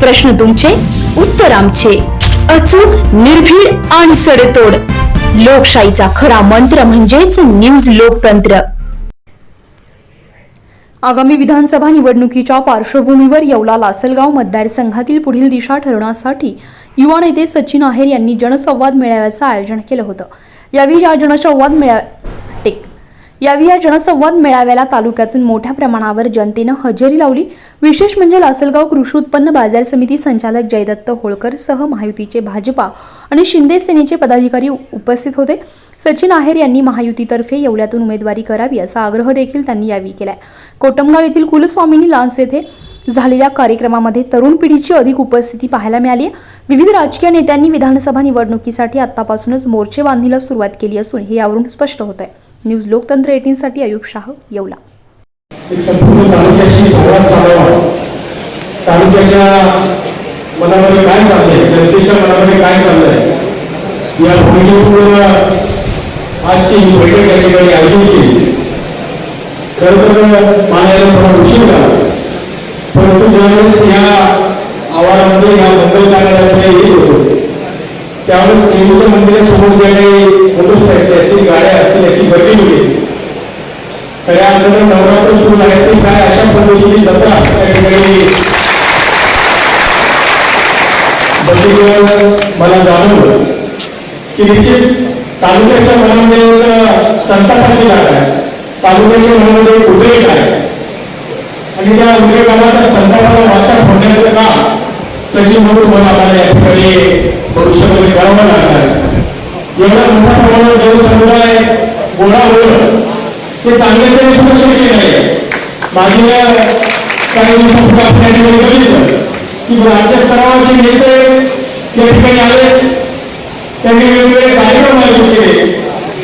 प्रश्न तुमचे उत्तर आमचे. अचूक निर्भीड आणि सडेतोड. लोकशाहीचा खरा मंत्र म्हणजेच न्यूज लोकतंत्र. आगामी विधानसभा निवडणुकीच्या पार्श्वभूमीवर येवला लासलगाव मतदारसंघातील पुढील दिशा ठरवण्यासाठी युवा नेते सचिन आहेर यांनी जनसंवाद मेळाव्याचं आयोजन केलं होतं. यावेळी या जनसंवाद मेळा यावेळी या जनसंवाद मेळाव्याला तालुक्यातून मोठ्या प्रमाणावर जनतेनं हजेरी लावली. विशेष म्हणजे लासलगाव कृषी उत्पन्न बाजार समिती संचालक जयदत्त होळकर सह महायुतीचे भाजपा आणि शिंदे सेनेचे पदाधिकारी उपस्थित होते. सचिन आहेर यांनी महायुतीतर्फे येवल्यातून उमेदवारी करावी असा आग्रह देखील त्यांनी यावेळी केलाय. कोटमगाव येथील कुलस्वामिनी लान्स येथे झालेल्या कार्यक्रमामध्ये तरुण पिढीची अधिक उपस्थिती पाहायला मिळाली विविध राजकीय नेत्यांनी विधानसभा निवडणुकीसाठी आतापासूनच मोर्चे बांधणीला सुरुवात केली असून हे यावरून स्पष्ट होत आहे न्यूज लोकतंत्र एटीनसाठी साठी अयुब शाह येवला. एक संपूर्ण तालुक्याशी संवाद साधावा तालुक्याच्या मनामध्ये काय चाललंय जनतेच्या मनामध्ये काय चाललंय? या भूमिकेतून आजची ही बैठक या ठिकाणी आयोजित केली. खरं तर मानायला थोडा उशीर झाला. परंतु ज्यावेळेस या आवारामध्ये या मंगल कार्यालयामध्ये येत होतो त्यावेळेस देवीच्या मंदिरासमोर ज्या काही मोटरसायकल असतील गाड्या असतील याची खऱ्या अर्थानं नवरात्र सुरू आहे ते काय अशा पद्धतीची जत्रा त्या ठिकाणी बघितल्यावर मला जाणवलं की निश्चित तालुक्याच्या मनामध्ये एक संतापाची जागा आहे. तालुक्याच्या मनामध्ये एक उद्रेक आहे. आणि त्या उद्रेकाला त्या संतापाला वाचा फोडण्याचं काम सचिव म्हणून मला आम्हाला या ठिकाणी भविष्यामध्ये करावं लागणार एवढा मोठा प्रमाणात जनसमुदाय गोळा ते चांगले सुद्धा शक्य नाही? मागील काही दिवसापूर्वी आपण या ठिकाणी बघितलं. की राज्य स्तरावरचे नेते त्या ठिकाणी आले. त्यांनी वेगवेगळे कार्यक्रम आयोजित केले.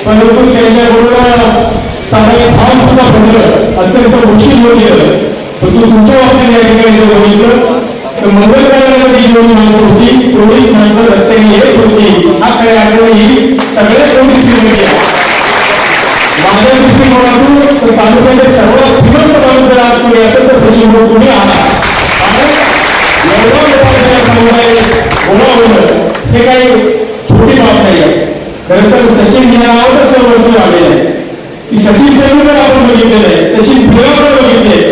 परंतु त्यांच्याबरोबर सामाजिक भाव सुद्धा भरलं अत्यंत उशीर होऊन गेलं. परंतु तुमच्या बाबतीत या ठिकाणी जर बघितलं तर मंगल कार्यालयामध्ये जेवढी माणसं होती तेवढीच माणसं रस्त्याने येत होती. हा खऱ्या अर्थाने ही सगळ्यात मोठी श्रीमंती तर तालुक्याचे सर्वात श्रीमंत तालुका आज तुम्ही असेल तर सचिन भाऊ तुम्ही आहात एवढा लोकांचा समुदाय गोळा होणं हे काही छोटी बाब नाही. आहे खरं तर सचिन या नावावर सर्व वर्ष आलेलं आहे की सचिन तेंडुलकर आपण बघितलेलं आहे सचिन पिळगावकर बघितले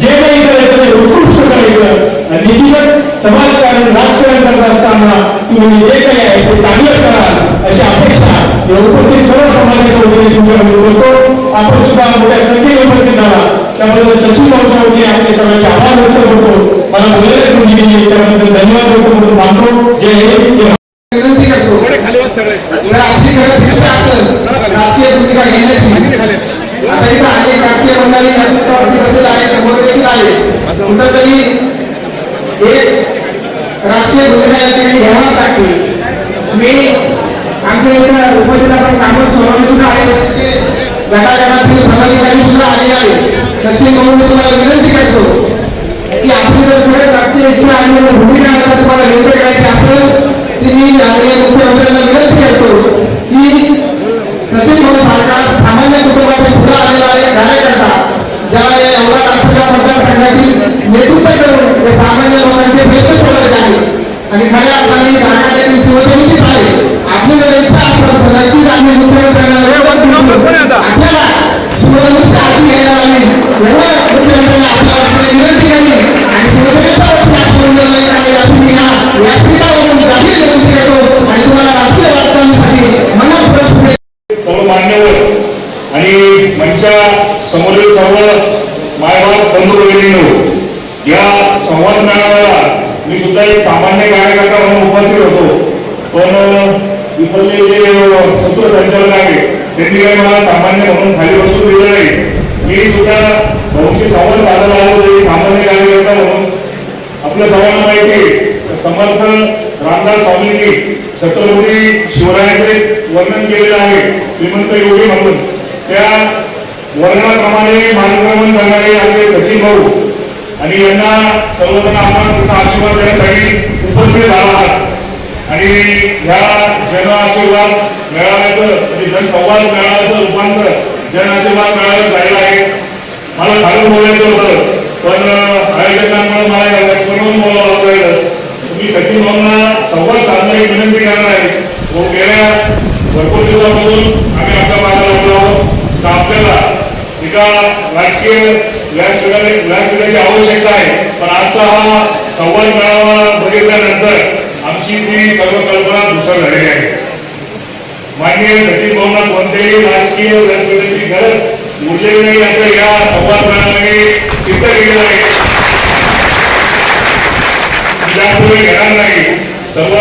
जे काही करायचं ते उत्कृष्ट करायचं आणि निश्चितच समाजकारण राजकारण करत असताना तुम्ही जे काही आहे ते चांगलं करा अशी अपेक्षा या उपस्थित सर्व समाजाच्या वतीने तुमच्याकडे करतो आपण सुद्धा मोठ्या संख्येने उपस्थित झाला. त्याबद्दल सचिन वतीने आपले सर्वांचे आभार व्यक्त करतो. मला बोलायला संधी दिली त्याबद्दल धन्यवाद व्यक्त करून मानतो. जय हिंद जय विनंती करतो जर आपली गरज घेत असेल राजकीय भूमिका घेण्याची. आता इथं अनेक राजकीय मंडळी नेतृत्वावरती बसलेले आहे समोर देखील आहे. कुठं तरी एक राजकीय भूमिका या ठिकाणी घ्यावाच लागते मी आमच्या इथं उपजिल्हा कामं सोडवणे सुद्धा आहे गटागटातील पदाधिकारी सुद्धा आलेले आहे. सचिन म्हणून मी तुम्हाला विनंती करतो की आपली जर पुढे राष्ट्रीय इच्छा आणि भूमिका जर तुम्हाला योग्य करायची असेल ती मी आदरणीय मुख्यमंत्र्यांना विनंती करतो. सर्व मान्यवर आणि मंचा समोरील सर्व मायबाप बंधू भगिनींनो या संवाद मेळाव्याला मी सुद्धा एक सामान्य कार्यकर्ता म्हणून उपस्थित होतो. पण इथले जे सूत्रसंचालक आहे त्यांनी काही मला सामान्य म्हणून खाली बसून दिलं नाही मी सुद्धा भाऊंशी संवाद साधायला आलो सामान्य कार्यकर्ता म्हणून. आपल्या सर्वांना माहिती आहे समर्थ रामदास स्वामींनी छत्रपती शिवरायांचे वर्णन केलेलं आहे श्रीमंत योगी म्हणून. त्या वर्णनाप्रमाणे मार्गक्रमण करणारे आपले सचिन भाऊ. आणि यांना सर्वजण आपण आशीर्वाद देण्यासाठी उपस्थित झाला आहात. आणि ह्या जन आशीर्वाद मेळाव्याचं म्हणजे जनसंवाद मेळाव्याचं रूपांतर जन आशीर्वाद मेळाव्यात झालेलं आहे. बोलायचं होतं पण आयोजकांमुळे मला लक्ष्मण बोलावं लागलं मी सचिन भाऊंना संवाद साधण्याची विनंती करणार आहे. व गेल्या भरपूर दिवसापासून आम्ही आपल्या मागे लागलो आहोत. आपल्याला एका राजकीय व्यासपीठाची आवश्यकता आहे. पण आजचा हा संवाद मेळावा बघितल्यानंतर आमची ती सर्व कल्पना धुसर झालेली आहे. माननीय सचिन भावना कोणत्याही राजकीय व्यासपीठाची उरलेली नाही असं या संवाद मेळाव्याने सिद्ध केलेलं आहे. त्यापुढे घेणार नाही. सर्व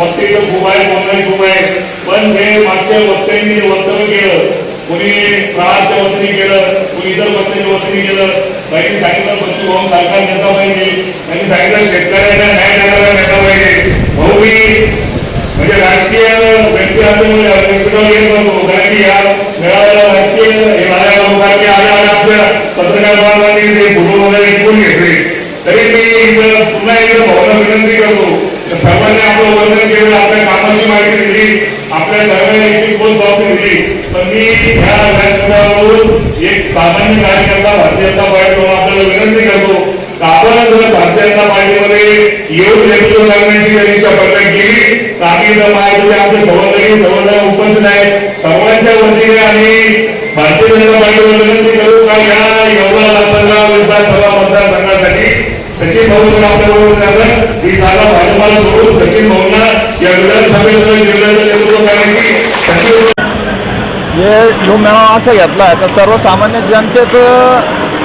वक्तव्य खूप आहे बोलणे खूप आहे पण हे मागच्या वक्त्यांनी जे वक्तव्य केलं कोणी प्रहारच्या वतीने केलं कोणी इतर पक्षाच्या वतीने केलं काही सांगितलं बच्चू भाऊ सरकार नेता पाहिजे. त्यांनी सांगितलं शेतकऱ्यांना न्याय देणारा नेता पाहिजे. भाऊ मी म्हणजे राजकीय व्यक्ती असल्यामुळे व्यासपीठावर कारण या मेळाव्याला राजकीय हे माझ्या कारण की आल्या आल्या आपल्या पत्रकार बांधवांनी ते फोटो वगैरे ऐकून घेतले तरी मी इथं पुन्हा एकदा भावना विनंती करतो सर्वांनी आपलं वर्णन केलं आपल्या कामाची माहिती दिली आपल्या सर्वांची खोल बाबी दिली पण मी ह्या व्यासपीठावरून एक सामान्य कार्यकर्ता भारतीय जनता पार्टीकडून आपल्याला विनंती करतो आपण जर भारतीय जनता पार्टीमध्ये येऊन नेतृत्व करण्याची जर इच्छा केली तर आम्ही आमचे संवर्धनी उपस्थित आहेत. सर्वांच्या वतीने आम्ही भारतीय जनता पार्टीवर विनंती करू का या एवढा लासलगाव विधानसभा मतदारसंघासाठी? सचिन भाऊ जर आपल्याबरोबर असेल. ही जागा भाजपाला सोडून सचिन भाऊंना या विधानसभेचं जिल्ह्याचं नेतृत्व करण्याची हे मेळावा असं घेतला आहे तर सर्वसामान्य जनतेचं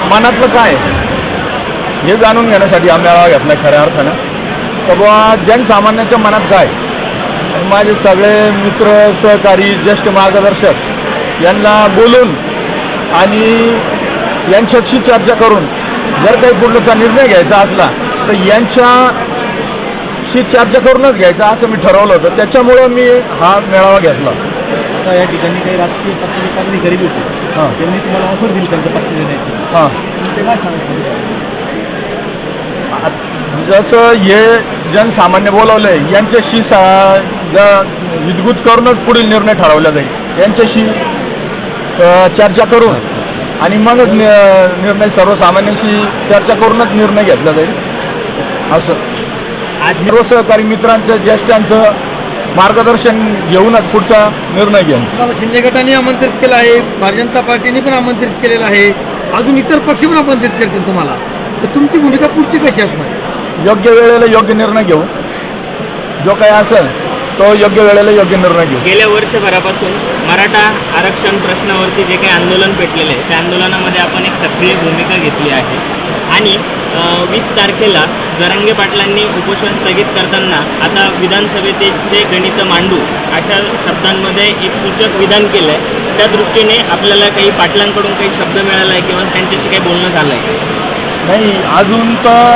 मनातलं काय हे जाणून घेण्यासाठी हा मेळावा घेतला खऱ्या अर्थानं. तर बुवा जनसामान्याच्या मनात काय? माझे सगळे मित्र सहकारी ज्येष्ठ मार्गदर्शक यांना बोलून आणि यांच्याशी चर्चा करून जर काही पुढचा निर्णय घ्यायचा असला तर यांच्याशी चर्चा करूनच घ्यायचा असं मी ठरवलं होतं. त्याच्यामुळं मी हा मेळावा घेतला. आता या ठिकाणी काही राजकीय पक्षाचे गरीब होते. हां. त्यांनी तुम्हाला ऑफर दिली त्यांचा पक्ष देण्याची हां. ते काय सांगायचं जसं हे जनसामान्य बोलवलं आहे यांच्याशी सा ज- विद्गुत करूनच पुढील निर्णय ठरवला जाईल. यांच्याशी चर्चा करून आणि मगच निर्णय सर्वसामान्यांशी चर्चा करूनच निर्णय घेतला जाईल. असं. आज सर्व सहकारी मित्रांचं ज्येष्ठांचं मार्गदर्शन घेऊनच पुढचा निर्णय तुम्हाला शिंदे गटाने आमंत्रित केलं आहे भारतीय जनता पार्टीने पण आमंत्रित केलेलं आहे. अजून इतर पक्ष पण आमंत्रित करतील तुम्हाला. तर तुमची भूमिका पुढची कशी असणार? योग्य वेळेला योग्य निर्णय घेऊ. जो काही असेल तो योग्य वेळेला योग्य निर्णय घेऊ. गेल्या वर्षभरापासून मराठा आरक्षण प्रश्नावरती जे काही आंदोलन पेटलेलं आहे त्या आंदोलनामध्ये आपण एक सक्रिय भूमिका घेतली आहे. आणि वीस तारखेला जरांगे पाटलांनी उपोषण स्थगित करताना आता विधानसभेचे गणित मांडू अशा शब्दांमध्ये एक सूचक विधान केलं आहे त्या दृष्टीने आपल्याला काही पाटलांकडून काही शब्द मिळाला आहे किंवा त्यांच्याशी काही बोलणं झालं आहे नाही अजून तर